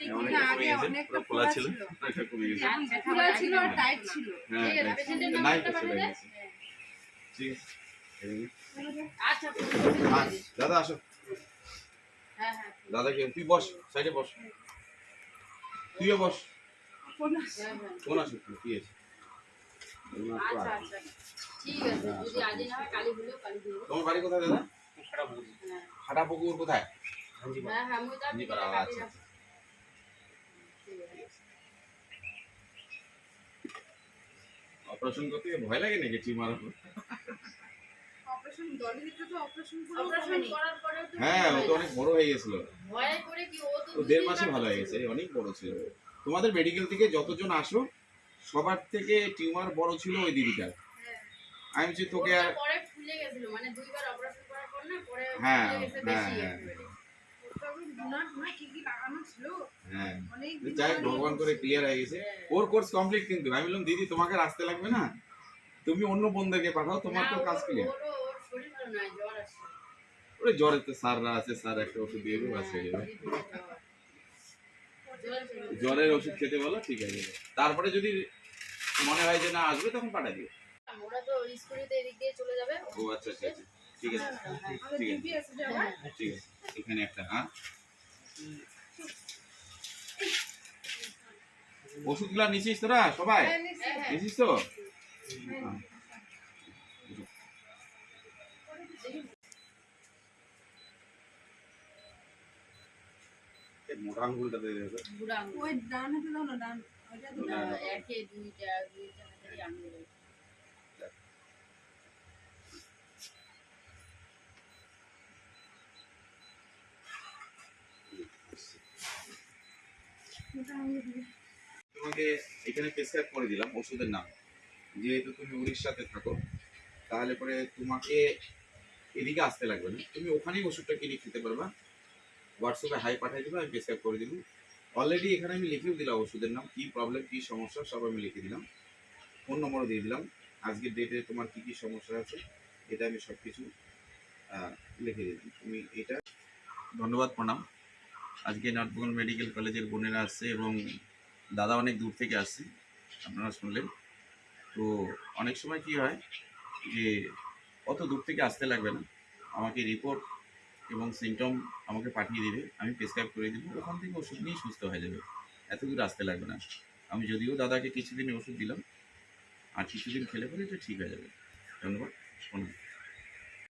ছিল খোলা ছিল আর টাইট ছিল। হ্যাঁ ঠিক আছে, হ্যাঁ। আচ্ছা দাদা আসো। হ্যাঁ হ্যাঁ দাদা কে তুই বস সাইডে বস। তুইও বস। কোন হ্যাঁ, কি আছে? আচ্ছা। আচ্ছা। ঠিক আছে যদি আজই না কালি হলেও কালি দিয়ে দেবো। তোমার বাড়ি কোথায় দাদা? হ্যাঁ। পুকুর কোথায়? হ্যাঁ হ্যাঁ মুই তার জি, বিকেলে আচ্ছা, কাটি আচ্ছা। রাখব। ঠিক আছে। অপারেশন করতে গিয়ে ভয় লাগে নাকি টিউমার অপারেশন তো অপারেশন অপারেশন করার পরেও তো হ্যাঁ ও তো অনেক বড় হয়ে গেছিল। ভয়ে করে কি ও তো দেড় মাসে ভালো হয়ে গেছে অনেক বড় ছিল। তোমাদের মেডিকেল থেকে যতজন আসো সবার থেকে টিউমার বড় ছিল ওই দিদিটার। আমি বলছি তোকে আর পরে ফুলে গেছিল মানে দুইবার অপারেশন করার পর না পরে হ্যাঁ, হ্যাঁ, হ্যাঁ। একেবারে। না কি কি লাগানো ছিল। হ্যাঁ। যাই ভগবান করে ক্লিয়ার হয়ে গেছে। ওর কোর্স কমপ্লিট কিন্তু। আমি বললাম দিদি তোমাকে আসতে লাগবে না? তুমি অন্য বোনদেরকে পাঠাও তোমার তো কাজ ক্লিয়ার ওর জ্বর তো স্যাররা আছে স্যার একটা ওষুধ দিয়ে দেবো হ্যাঁ, জ্বর জ্বরের ওষুধ খেতে বলো ঠিক আছে। তারপরে যদি মনে হয় যে না আসবে তখন পাঠাই দিও। ওরা তো স্কুলেতে এদিক দিয়ে চলে যাবে। ও আচ্ছা আচ্ছা আচ্ছা। ঠিক আছে ঠিক আছে ডিপি আছে। যে আবার হ্যাঁ, ঠিক আছে এখানে একটা হ্যাঁ। ওষুধগুলা নিছিস তোরা সবাই হ্যাঁ। হ্যাঁ। নিছিস তো। এই মোটা আঙ্গুলটা দিয়ে দেবে। ওই ডান হাতে দাও না ডান ওইটা তো। একে দুইটা দুইটা হাতেরই দিই। তোমাকে এখানে প্রেসক্রাইব করে দিলাম ওষুধের নাম। যেহেতু তুমি উড়িষ্যাতে থাকো, তাহলে পরে তোমাকে এদিকে আসতে লাগবে না। তুমি ওখানেই ওষুধটা কিনে খেতে পারবা। হোয়াটসঅ্যাপে হাই পাঠিয়ে দেবে, আমি প্রেসক্রাইব করে দিব। অলরেডি এখানে আমি লিখেও দিলাম ওষুধের নাম, কী প্রবলেম কী সমস্যা, সব আমি লিখে দিলাম। ফোন নম্বরও দিয়ে দিলাম। আজকের ডেটে তোমার কী কী সমস্যা আছে, এটা আমি সব কিছু লিখে দিলাম। তুমি এটা, ধন্যবাদ প্রণাম। আজকে নর্থবেঙ্গল মেডিকেল কলেজের বোনেরা আসছে এবং দাদা অনেক দূর থেকে আসছে, আপনারা শুনলেন। তো অনেক সময় কি হয় যে, অত দূর থেকে আসতে লাগবে না। আমাকে রিপোর্ট এবং সিমটম আমাকে পাঠিয়ে দিবে, আমি প্রেসক্রাইব করে দেবো, ওখান থেকে ওষুধ নিয়ে সুস্থ হয়ে যাবে। এত দূর আসতে লাগবে না। আমি যদিও দাদাকে কিছুদিন ওষুধ দিলাম, আর কিছুদিন খেলে পরে এটা ঠিক হয়ে যাবে। ধন্যবাদ প্রণাম